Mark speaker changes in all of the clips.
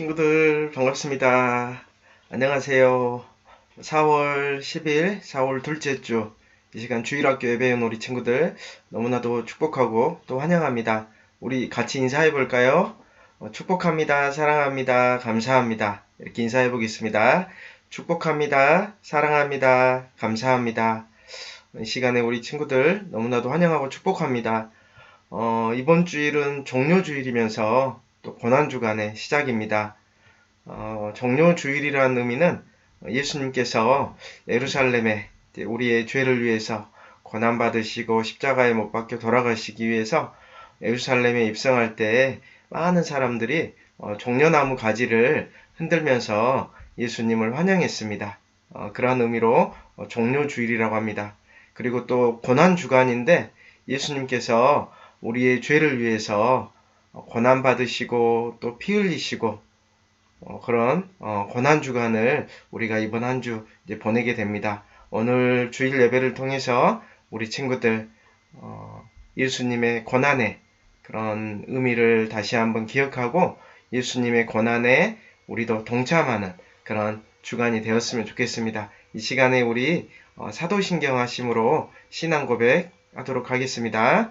Speaker 1: 친구들 반갑습니다. 안녕하세요. 4월 10일, 4월 둘째 주, 이 시간 주일학교 예배에 온 우리 친구들 너무나도 축복하고 또 환영합니다. 우리 같이 인사해 볼까요? 어, 축복합니다. 사랑합니다. 감사합니다. 이렇게 인사해 보겠습니다. 축복합니다. 사랑합니다. 감사합니다. 이 시간에 우리 친구들 너무나도 환영하고 축복합니다. 어, 이번 주일은 종료주일이면서 또 고난주간의 시작입니다. 어, 종료주일이라는 의미는 예수님께서 예루살렘에 우리의 죄를 위해서 고난받으시고 십자가에 못 박혀 돌아가시기 위해서 예루살렘에 입성할 때 많은 사람들이 어, 종려나무 가지를 흔들면서 예수님을 환영했습니다. 어, 그런 의미로 어, 종료주일이라고 합니다. 그리고 또 고난주간인데 예수님께서 우리의 죄를 위해서 고난 받으시고 또 피 흘리시고 어, 그런 어, 고난 주간을 우리가 이번 한주 보내게 됩니다. 오늘 주일 예배를 통해서 우리 친구들 어, 예수님의 고난의 그런 의미를 다시 한번 기억하고 예수님의 고난에 우리도 동참하는 그런 주간이 되었으면 좋겠습니다. 이 시간에 우리 어, 사도신경 하심으로 신앙 고백하도록 하겠습니다.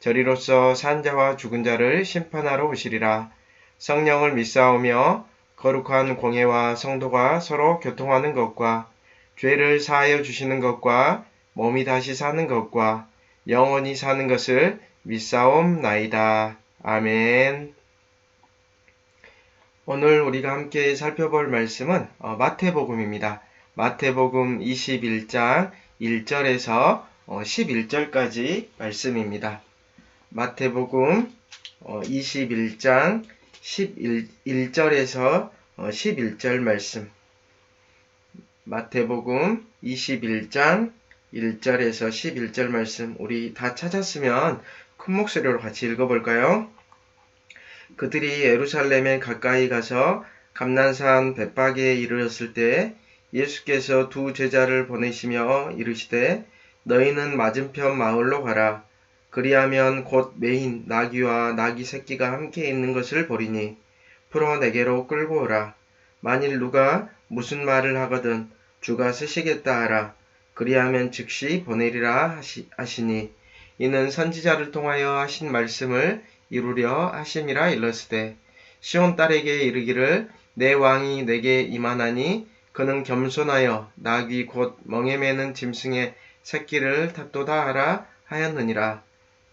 Speaker 1: 저리로서 산 자와 죽은 자를 심판하러 오시리라. 성령을 믿사오며 거룩한 공예와 성도가 서로 교통하는 것과 죄를 사하여 주시는 것과 몸이 다시 사는 것과 영원히 사는 것을 믿사옵나이다. 아멘. 오늘 우리가 함께 살펴볼 말씀은 어, 마태복음입니다. 마태복음 21장 1절에서 11절까지 말씀입니다. 마태복음 21장 11 절에서 11절 말씀. 마태복음 21장 1절에서 11절 말씀. 우리 다 찾았으면 큰 목소리로 같이 읽어볼까요? 그들이 예루살렘에 가까이 가서 감난산 벳바기에 이르렀을 때 예수께서 두 제자를 보내시며 이르시되 너희는 맞은편 마을로 가라. 그리하면 곧 메인 나귀와 나귀 새끼가 함께 있는 것을 보리니 풀어 내게로 끌고 오라. 만일 누가 무슨 말을 하거든 주가 쓰시겠다 하라. 그리하면 즉시 보내리라 하시, 하시니 이는 선지자를 통하여 하신 말씀을 이루려 하심이라 일렀으되 시온 딸에게 이르기를 내 왕이 내게 임하나니 그는 겸손하여 나귀 곧 멍에 매는 짐승의 새끼를 탓도다 하라 하였느니라.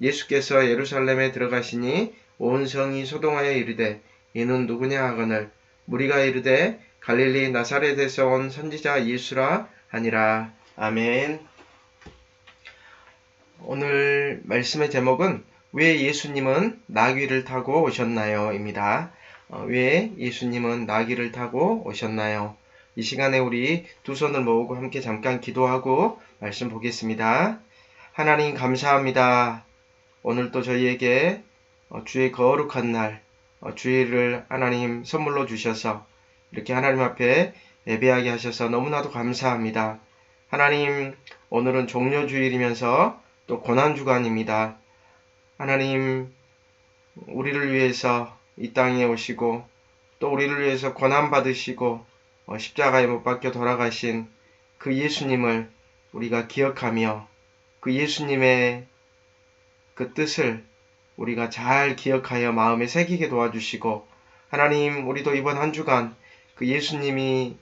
Speaker 1: 예수께서 예루살렘에 들어가시니 온 성이 소동하여 이르되 이는 누구냐 하거늘 무리가 이르되 갈릴리 나사렛에서 온 선지자 예수라 하니라. 아멘. 오늘 말씀의 제목은 왜 예수님은 나귀를 타고 오셨나요? 입니다. 어, 왜 예수님은 나귀를 타고 오셨나요? 이 시간에 우리 두 손을 모으고 함께 잠깐 기도하고 말씀 보겠습니다. 하나님 감사합니다. 오늘 또 저희에게 어, 주의 거룩한 날, 어, 주의를 하나님 선물로 주셔서 이렇게 하나님 앞에 예배하게 하셔서 너무나도 감사합니다. 하나님, 오늘은 종료주일이면서 또 고난주간입니다. 하나님, 우리를 위해서 이 땅에 오시고 또 우리를 위해서 고난받으시고 어, 십자가에 못 박혀 돌아가신 그 예수님을 우리가 기억하며 그 예수님의 그 뜻을 우리가 잘 기억하여 마음에 새기게 도와주시고 하나님 우리도 이번 한 주간 그 예수님이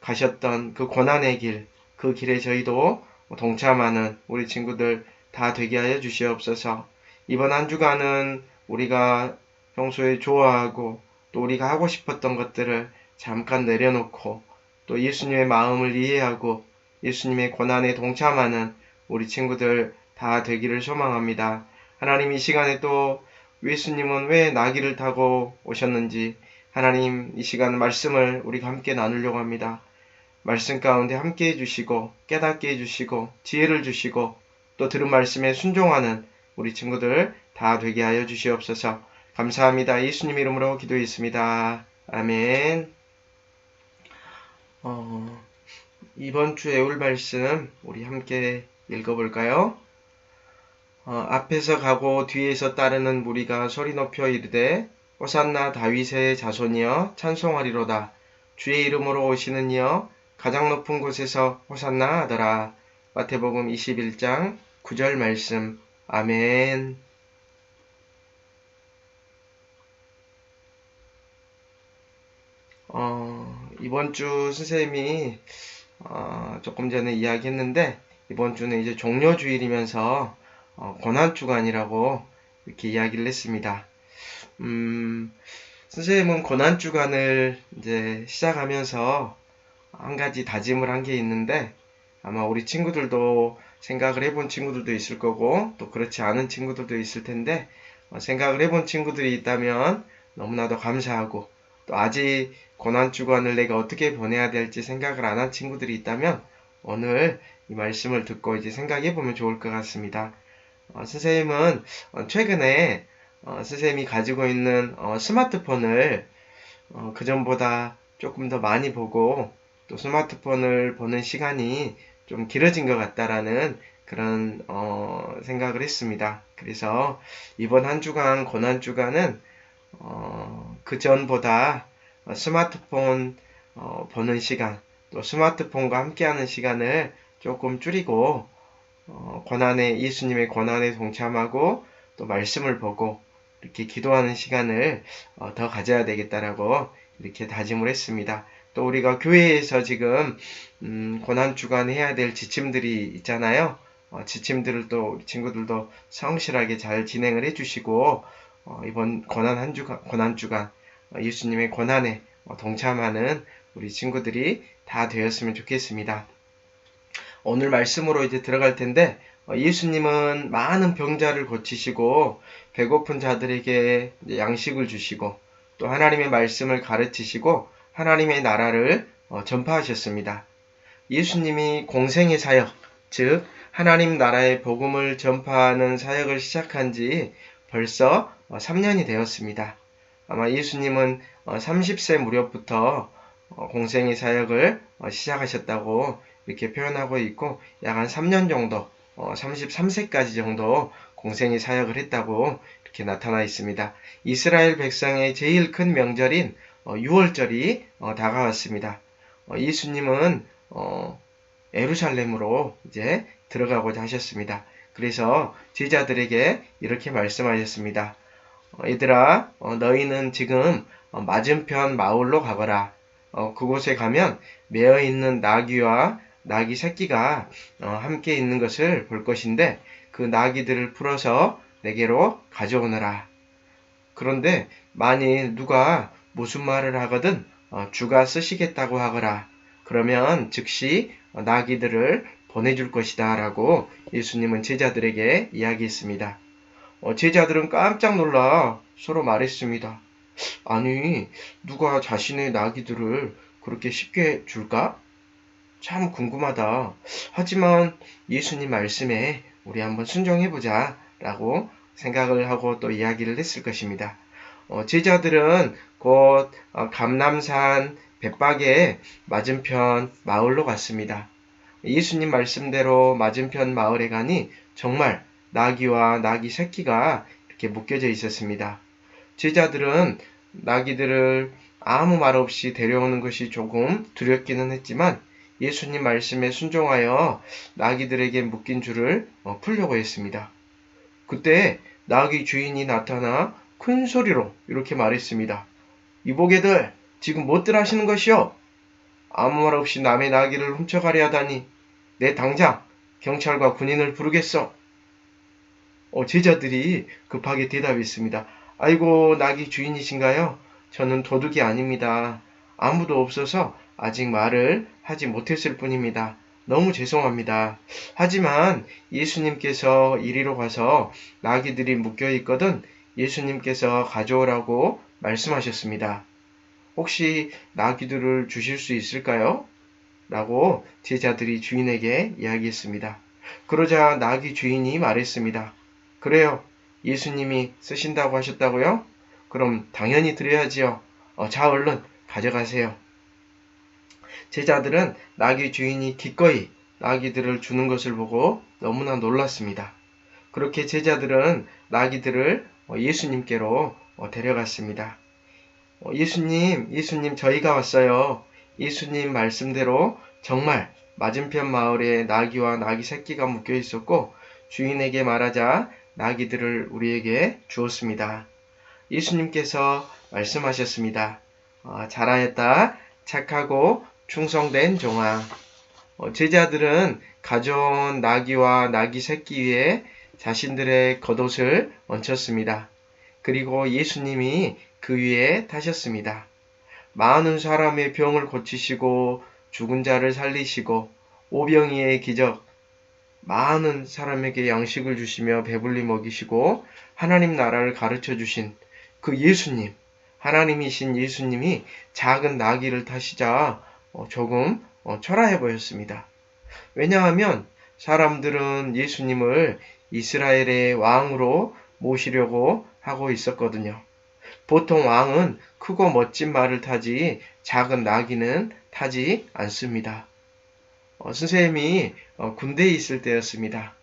Speaker 1: 가셨던 그 고난의 길, 그 길에 저희도 동참하는 우리 친구들 다 되게 하여 주시옵소서. 이번 한 주간은 우리가 평소에 좋아하고 또 우리가 하고 싶었던 것들을 잠깐 내려놓고 또 예수님의 마음을 이해하고 예수님의 고난에 동참하는 우리 친구들 다 되기를 소망합니다. 하나님 이 시간에 또 예수님은 왜 나귀를 타고 오셨는지 하나님 이 시간 말씀을 우리가 함께 나누려고 합니다. 말씀 가운데 함께 해주시고 깨닫게 해주시고 지혜를 주시고 또 들은 말씀에 순종하는 우리 친구들 다 되게 하여 주시옵소서. 감사합니다. 예수님 이름으로 기도했습니다. 아멘. 어, 이번 주에 올 말씀 우리 함께 읽어볼까요? 어, 앞에서 가고 뒤에서 따르는 무리가 소리 높여 이르되 호산나 다윗의 자손이여 찬송하리로다. 주의 이름으로 오시는 이여 가장 높은 곳에서 호산나 하더라. 마태복음 21장 9절 말씀. 아멘. 어, 이번 주 선생님이 어, 조금 전에 이야기했는데 이번 주는 이제 종료주일이면서 어, 고난주간이라고 이렇게 이야기를 했습니다. 음, 선생님은 고난주간을 이제 시작하면서 한 가지 다짐을 한 게 있는데 아마 우리 친구들도 생각을 해본 친구들도 있을 거고 또 그렇지 않은 친구들도 있을 텐데 어, 생각을 해본 친구들이 있다면 너무나도 감사하고 또 아직 고난주간을 내가 어떻게 보내야 될지 생각을 안 한 친구들이 있다면 오늘 이 말씀을 듣고 이제 생각해 보면 좋을 것 같습니다. 어, 선생님은 어, 최근에 어, 선생님이 가지고 있는 어, 스마트폰을 어, 그전보다 조금 더 많이 보고 또 스마트폰을 보는 시간이 좀 길어진 것 같다라는 그런 어, 생각을 했습니다. 그래서 이번 한 주간 고난 주간은 어, 그 전보다 스마트폰 어, 보는 시간 또 스마트폰과 함께하는 시간을 조금 줄이고 어, 권한에 예수님의 권한에 동참하고 또 말씀을 보고 이렇게 기도하는 시간을 어, 더 가져야 되겠다라고 이렇게 다짐을 했습니다. 또 우리가 교회에서 지금 음, 고난 주간 해야 될 지침들이 있잖아요. 어, 지침들을 또 우리 친구들도 성실하게 잘 진행을 해주시고 어, 이번 고난 한 주간 고난 주간 어, 예수님의 어, 동참하는 우리 친구들이 다 되었으면 좋겠습니다. 오늘 말씀으로 이제 들어갈 텐데 어, 예수님은 많은 병자를 고치시고 배고픈 자들에게 양식을 주시고 또 하나님의 말씀을 가르치시고 하나님의 나라를 어, 전파하셨습니다. 예수님이 공생의 사역, 즉 하나님 나라의 복음을 전파하는 사역을 시작한 지 벌써 3년이 어, 되었습니다. 아마 예수님은 30세 무렵부터 공생의 사역을 시작하셨다고 이렇게 표현하고 있고 약 한 3년 정도, 33세까지 정도 공생의 사역을 했다고 이렇게 나타나 있습니다. 이스라엘 백성의 제일 큰 명절인 6월절이 어, 어, 다가왔습니다. 어, 예수님은 에루살렘으로 이제 들어가고자 하셨습니다. 그래서 제자들에게 이렇게 말씀하셨습니다. 얘들아, 너희는 지금 맞은편 마을로 가거라. 그곳에 가면 매어 있는 나귀와 나귀 새끼가 함께 있는 것을 볼 것인데 그 나귀들을 풀어서 내게로 가져오너라. 그런데 만일 누가 무슨 말을 하거든 어, 주가 쓰시겠다고 하거라. 그러면 즉시 나귀들을 보내줄 것이다. 라고 예수님은 제자들에게 이야기했습니다. 어, 제자들은 깜짝 놀라 서로 말했습니다. 아니, 누가 자신의 나귀들을 그렇게 쉽게 줄까? 참 궁금하다. 하지만 예수님 말씀에 우리 한번 순종해보자. 라고 생각을 하고 또 이야기를 했을 것입니다. 어, 제자들은 곧 어, 감남산 벳박의 맞은편 마을로 갔습니다. 예수님 말씀대로 맞은편 마을에 가니 정말 나귀와 나귀 새끼가 이렇게 묶여져 있었습니다. 제자들은 나귀들을 아무 말 없이 데려오는 것이 조금 두렵기는 했지만 예수님 말씀에 순종하여 나귀들에게 묶인 줄을 어, 풀려고 했습니다. 그때 나귀 주인이 나타나 큰 소리로 이렇게 말했습니다. 이보게들 지금 못들 하시는 것이요? 아무 말 없이 남의 나귀를 훔쳐가려 하다니 내 당장 경찰과 군인을 부르겠어. 어, 제자들이 급하게 대답했습니다. 아이고, 나귀 주인이신가요? 저는 도둑이 아닙니다. 아무도 없어서 아직 말을 하지 못했을 뿐입니다. 너무 죄송합니다. 하지만 예수님께서 이리로 가서 나귀들이 묶여 있거든 예수님께서 가져오라고 말씀하셨습니다. 혹시 나귀들을 주실 수 있을까요? 라고 제자들이 주인에게 이야기했습니다. 그러자 나귀 주인이 말했습니다. 그래요. 예수님이 쓰신다고 하셨다고요? 그럼 당연히 드려야지요. 어, 자, 얼른 가져가세요. 제자들은 나귀 주인이 기꺼이 나귀들을 주는 것을 보고 너무나 놀랐습니다. 그렇게 제자들은 나귀들을 어, 예수님께로 어, 데려갔습니다. 어, 예수님, 예수님, 저희가 왔어요. 예수님 말씀대로 정말 맞은편 마을에 나귀와 나귀 새끼가 묶여 있었고 주인에게 말하자 나귀들을 우리에게 주었습니다. 예수님께서 말씀하셨습니다. 어, 잘하였다. 착하고 충성된 종아. 어, 제자들은 가져온 나귀와 나귀 새끼 위에 자신들의 겉옷을 얹혔습니다. 그리고 예수님이 그 위에 타셨습니다. 많은 사람의 병을 고치시고 죽은 자를 살리시고 오병이의 기적, 많은 사람에게 양식을 주시며 배불리 먹이시고 하나님 나라를 가르쳐 주신 그 예수님, 하나님이신 예수님이 작은 나귀를 타시자 어, 조금 어, 초라해 보였습니다. 왜냐하면 사람들은 예수님을 이스라엘의 왕으로 모시려고 하고 있었거든요. 보통 왕은 크고 멋진 말을 타지 작은 나귀는 타지 않습니다. 어, 선생님이 어, 군대에 있을 때였습니다.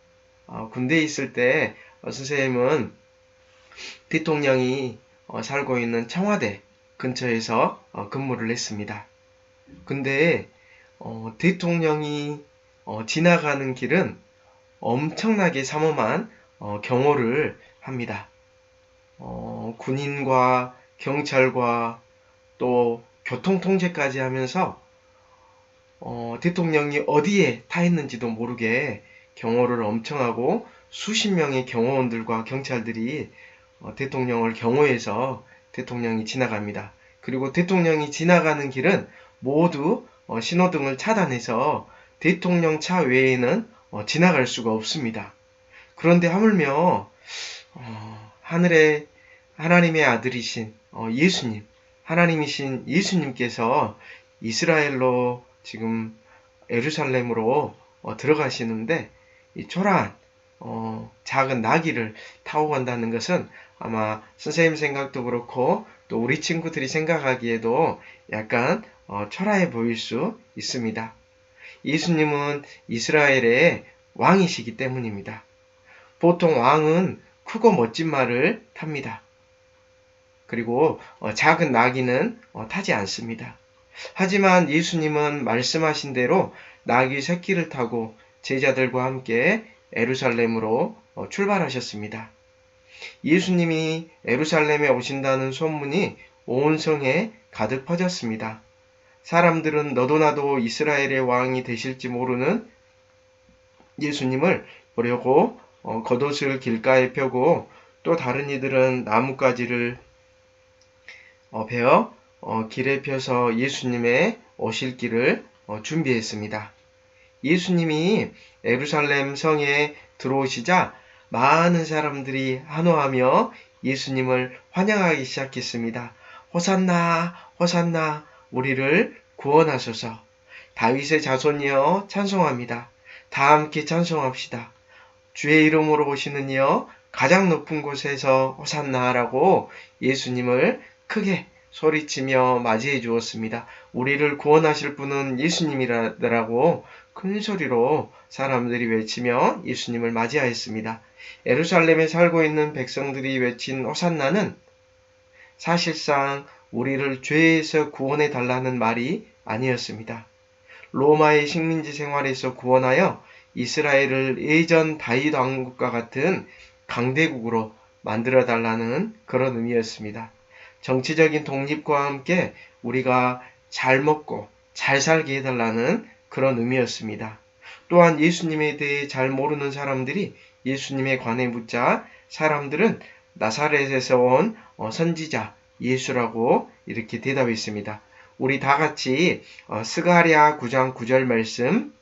Speaker 1: 어, 군대에 있을 때 어, 선생님은 대통령이 어, 살고 있는 청와대 근처에서 어, 근무를 했습니다. 근데 어, 대통령이 어, 지나가는 길은 엄청나게 삼엄한 어, 경호를 합니다. 어, 군인과 경찰과 또 교통 통제까지 하면서 어, 대통령이 어디에 타 있는지도 모르게 경호를 엄청 하고 수십 명의 경호원들과 경찰들이 어, 대통령을 경호해서 대통령이 지나갑니다. 그리고 대통령이 지나가는 길은 모두 어, 신호등을 차단해서 대통령 차 외에는 어, 지나갈 수가 없습니다. 그런데 하물며 어, 하늘의 하나님의 아들이신 어, 예수님, 하나님이신 예수님께서 이스라엘로 지금 에루살렘으로 어, 들어가시는데 이 초라한 어, 작은 나귀를 타고 간다는 것은 아마 선생님 생각도 그렇고 또 우리 친구들이 생각하기에도 약간 어, 초라해 보일 수 있습니다. 예수님은 이스라엘의 왕이시기 때문입니다. 보통 왕은 크고 멋진 말을 탑니다. 그리고 어, 작은 나귀는 어, 타지 않습니다. 하지만 예수님은 말씀하신 대로 나귀 새끼를 타고 제자들과 함께 에루살렘으로 어, 출발하셨습니다. 예수님이 에루살렘에 오신다는 소문이 온 성에 가득 퍼졌습니다. 사람들은 너도 나도 이스라엘의 왕이 되실지 모르는 예수님을 보려고 어, 겉옷을 길가에 펴고 또 다른 이들은 나뭇가지를 어, 베어 어, 길에 펴서 예수님의 오실 길을 어, 준비했습니다. 예수님이 에루살렘 성에 들어오시자 많은 사람들이 한호하며 예수님을 환영하기 시작했습니다. 호산나, 호산나, 우리를 구원하소서. 다윗의 자손이여 찬송합니다. 다 함께 찬송합시다. 주의 이름으로 오시는 이여 가장 높은 곳에서 호산나라고 예수님을 크게 소리치며 맞이해 주었습니다. 우리를 구원하실 분은 예수님이라고 큰 소리로 사람들이 외치며 예수님을 맞이하였습니다. 에루살렘에 살고 있는 백성들이 외친 호산나는 사실상 우리를 죄에서 구원해 달라는 말이 아니었습니다. 로마의 식민지 생활에서 구원하여 이스라엘을 예전 다윗 왕국과 같은 강대국으로 만들어 달라는 그런 의미였습니다. 정치적인 독립과 함께 우리가 잘 먹고 잘 살게 해달라는 그런 의미였습니다. 또한 예수님에 대해 잘 모르는 사람들이 예수님에 관해 묻자 사람들은 나사렛에서 온 어, 선지자 예수라고 이렇게 대답했습니다. 우리 다 같이 어, 스가랴 9장 9절 말씀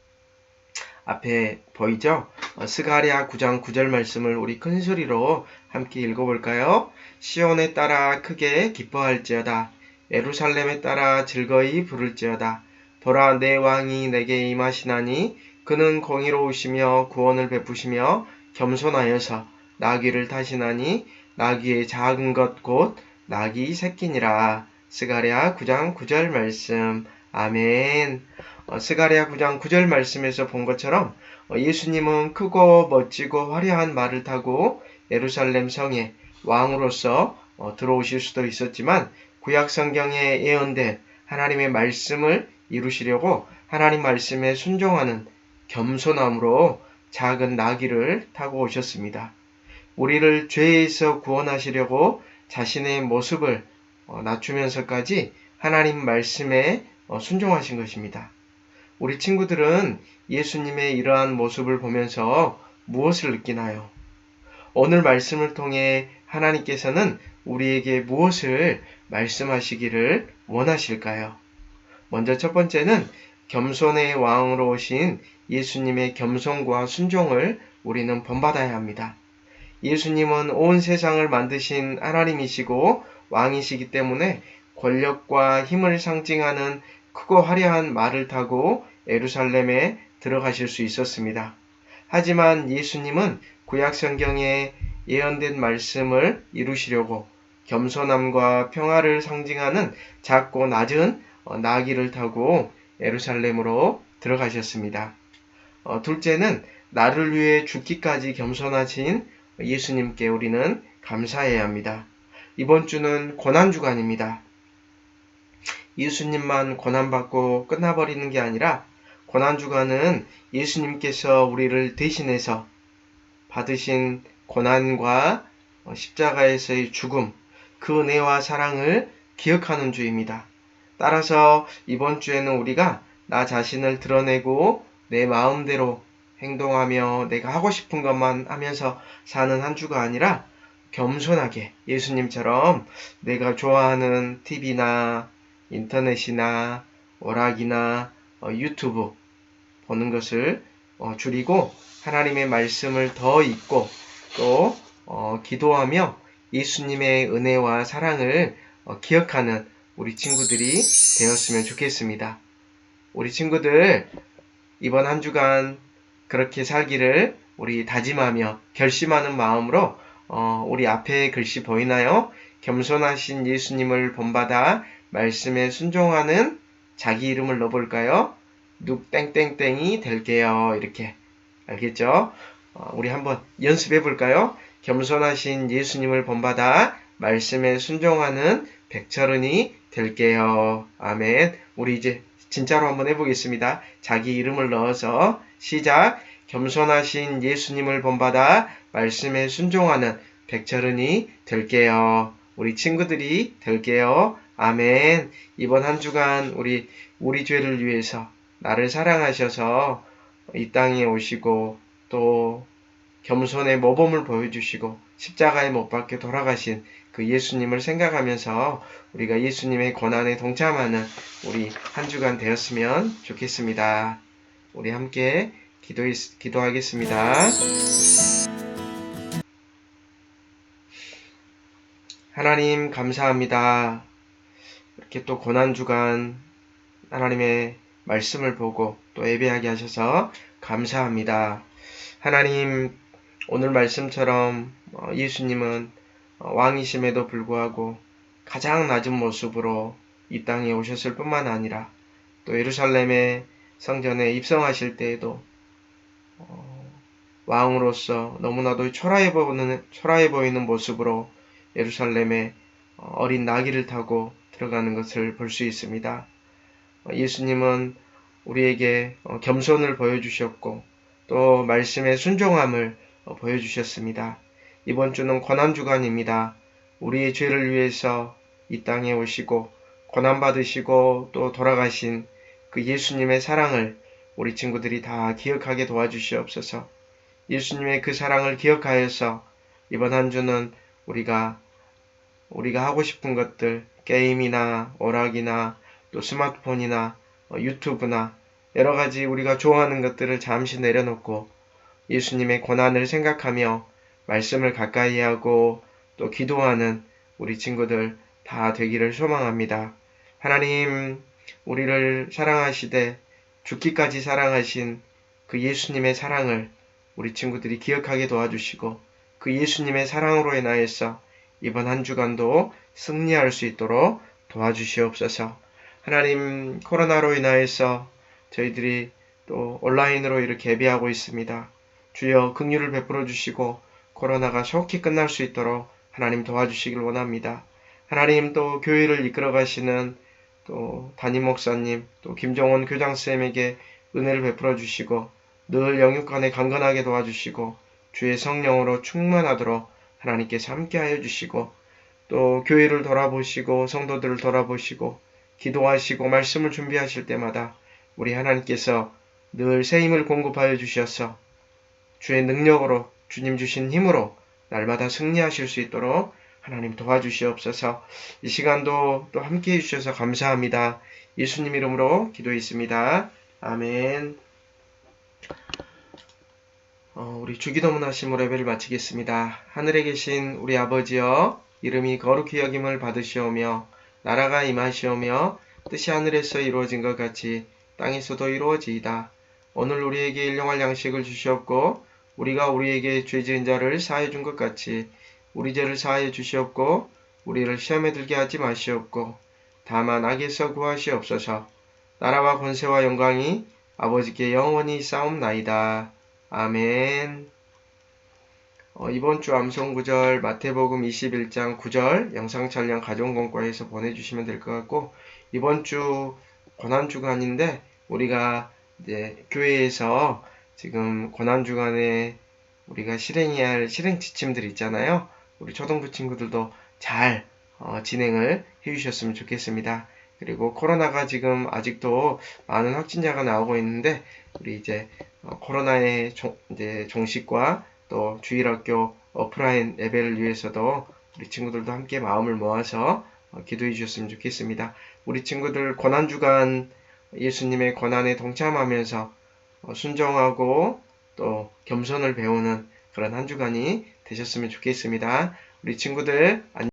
Speaker 1: 앞에 보이죠? 어, 스가랴 9장 9절 말씀을 우리 큰 소리로 함께 읽어볼까요? 시온에 따라 크게 기뻐할지어다. 예루살렘에 따라 즐거이 부를지어다. 보라 내 왕이 내게 임하시나니 그는 공의로우시며 구원을 베푸시며 겸손하여서 나귀를 타시나니 나귀의 작은 것 곧 나귀 새끼니라. 스가랴 9장 9절 말씀. 아멘. 어, 스가랴 9장 9절 말씀에서 본 것처럼 어, 예수님은 크고 멋지고 화려한 말을 타고 예루살렘 성에 왕으로서 어, 들어오실 수도 있었지만 구약 성경에 예언된 하나님의 말씀을 이루시려고 하나님 말씀에 순종하는 겸손함으로 작은 나귀를 타고 오셨습니다. 우리를 죄에서 구원하시려고 자신의 모습을 어, 낮추면서까지 하나님 말씀에 어, 순종하신 것입니다. 우리 친구들은 예수님의 이러한 모습을 보면서 무엇을 느끼나요? 오늘 말씀을 통해 하나님께서는 우리에게 무엇을 말씀하시기를 원하실까요? 먼저 첫 번째는 겸손의 왕으로 오신 예수님의 겸손과 순종을 우리는 본받아야 합니다. 예수님은 온 세상을 만드신 하나님이시고 왕이시기 때문에 권력과 힘을 상징하는 크고 화려한 말을 타고 에루살렘에 들어가실 수 있었습니다. 하지만 예수님은 구약 성경에 예언된 말씀을 이루시려고 겸손함과 평화를 상징하는 작고 낮은 어, 나귀를 타고 에루살렘으로 들어가셨습니다. 어, 둘째는 나를 위해 죽기까지 겸손하신 예수님께 우리는 감사해야 합니다. 이번 주는 고난주간입니다. 예수님만 고난받고 끝나버리는 게 아니라 고난주간은 예수님께서 우리를 대신해서 받으신 고난과 십자가에서의 죽음, 그 은혜와 사랑을 기억하는 주입니다. 따라서 이번 주에는 우리가 나 자신을 드러내고 내 마음대로 행동하며 내가 하고 싶은 것만 하면서 사는 한 주가 아니라 겸손하게 예수님처럼 내가 좋아하는 TV나 인터넷이나 오락이나 어, 유튜브 보는 것을 어, 줄이고 하나님의 말씀을 더 읽고 또 어, 기도하며 예수님의 은혜와 사랑을 어, 기억하는 우리 친구들이 되었으면 좋겠습니다. 우리 친구들 이번 한 주간 그렇게 살기를 우리 다짐하며 결심하는 마음으로 어, 우리 앞에 글씨 보이나요? 겸손하신 예수님을 본받아 말씀에 순종하는 자기 이름을 넣어볼까요? 눅 땡땡땡이 될게요. 이렇게 알겠죠? 어, 우리 한번 연습해 볼까요? 겸손하신 예수님을 본받아 말씀에 순종하는 백철은이 될게요. 아멘. 우리 이제 진짜로 한번 해보겠습니다. 자기 이름을 넣어서 시작. 겸손하신 예수님을 본받아 말씀에 순종하는 백철은이 될게요. 우리 친구들이 될게요. 아멘. 이번 한 주간 우리 우리 죄를 위해서 나를 사랑하셔서 이 땅에 오시고 또 겸손의 모범을 보여주시고 십자가에 못 박혀 돌아가신 그 예수님을 생각하면서 우리가 예수님의 고난에 동참하는 우리 한 주간 되었으면 좋겠습니다. 우리 함께 기도, 기도하겠습니다. 하나님 감사합니다. 이렇게 또 고난주간 하나님의 말씀을 보고 또 예배하게 하셔서 감사합니다. 하나님, 오늘 말씀처럼 어, 예수님은 어, 왕이심에도 불구하고 가장 낮은 모습으로 이 땅에 오셨을 뿐만 아니라 또 예루살렘의 성전에 입성하실 때에도 어, 왕으로서 너무나도 초라해 보이는, 초라해 보이는 모습으로 예루살렘에 어린 나귀를 타고 들어가는 것을 볼 수 있습니다. 어, 예수님은 우리에게 어, 겸손을 보여주셨고 또 말씀의 순종함을 어, 보여주셨습니다. 이번 주는 고난주간입니다. 우리의 죄를 위해서 이 땅에 오시고 고난받으시고 또 돌아가신 그 예수님의 사랑을 우리 친구들이 다 기억하게 도와주시옵소서. 예수님의 그 사랑을 기억하여서 이번 한 주는 우리가 우리가 하고 싶은 것들 게임이나 오락이나 또 스마트폰이나 어, 유튜브나 여러 가지 우리가 좋아하는 것들을 잠시 내려놓고 예수님의 고난을 생각하며 말씀을 가까이 하고 또 기도하는 우리 친구들 다 되기를 소망합니다. 하나님, 우리를 사랑하시되 죽기까지 사랑하신 그 예수님의 사랑을 우리 친구들이 기억하게 도와주시고 그 예수님의 사랑으로 인하여서 이번 한 주간도 승리할 수 있도록 도와주시옵소서. 하나님, 코로나로 인하여서 저희들이 또 온라인으로 이렇게 예배하고 있습니다. 주여 긍휼을 베풀어 주시고 코로나가 속히 끝날 수 있도록 하나님 도와주시길 원합니다. 하나님 또 교회를 이끌어 가시는 또 담임 목사님 또 김정원 교장 쌤에게 은혜를 베풀어 주시고 늘 영육간에 강건하게 도와주시고 주의 성령으로 충만하도록 하나님께서 함께하여 주시고 또 교회를 돌아보시고 성도들을 돌아보시고 기도하시고 말씀을 준비하실 때마다 우리 하나님께서 늘 새 힘을 공급하여 주셔서 주의 능력으로 주님 주신 힘으로 날마다 승리하실 수 있도록 하나님 도와주시옵소서. 이 시간도 또 함께 해주셔서 감사합니다. 예수님 이름으로 기도했습니다. 아멘. 어, 우리 주기도문 하심으로 예배를 마치겠습니다. 하늘에 계신 우리 아버지여, 이름이 거룩히 여김을 받으시오며, 나라가 임하시오며, 뜻이 하늘에서 이루어진 것 같이 땅에서도 이루어지이다. 오늘 우리에게 일용할 양식을 주시옵고, 우리가 우리에게 죄 지은 자를 사해 준 것 같이 우리 죄를 사하여 주시옵고 우리를 시험에 들게 하지 마시옵고 다만 악에서 구하시옵소서 나라와 권세와 영광이 아버지께 영원히 싸움나이다. 아멘. 어, 이번 주 암송 구절 마태복음 21장 9절 영상 촬영 가정공과에서 보내주시면 될 것 같고 이번 주 고난 주간인데 우리가 이제 교회에서 지금 고난 주간에 우리가 실행해야 할 실행 지침들 있잖아요. 우리 초등부 친구들도 잘 어, 진행을 해주셨으면 좋겠습니다. 그리고 코로나가 지금 아직도 많은 확진자가 나오고 있는데 우리 이제 어, 코로나의 종, 이제 종식과 또 주일학교 오프라인 예배를 위해서도 우리 친구들도 함께 마음을 모아서 어, 기도해 주셨으면 좋겠습니다. 우리 친구들 고난 주간 예수님의 고난에 동참하면서 어, 순종하고 또 겸손을 배우는 그런 한 주간이 되셨으면 좋겠습니다. 우리 친구들 안녕.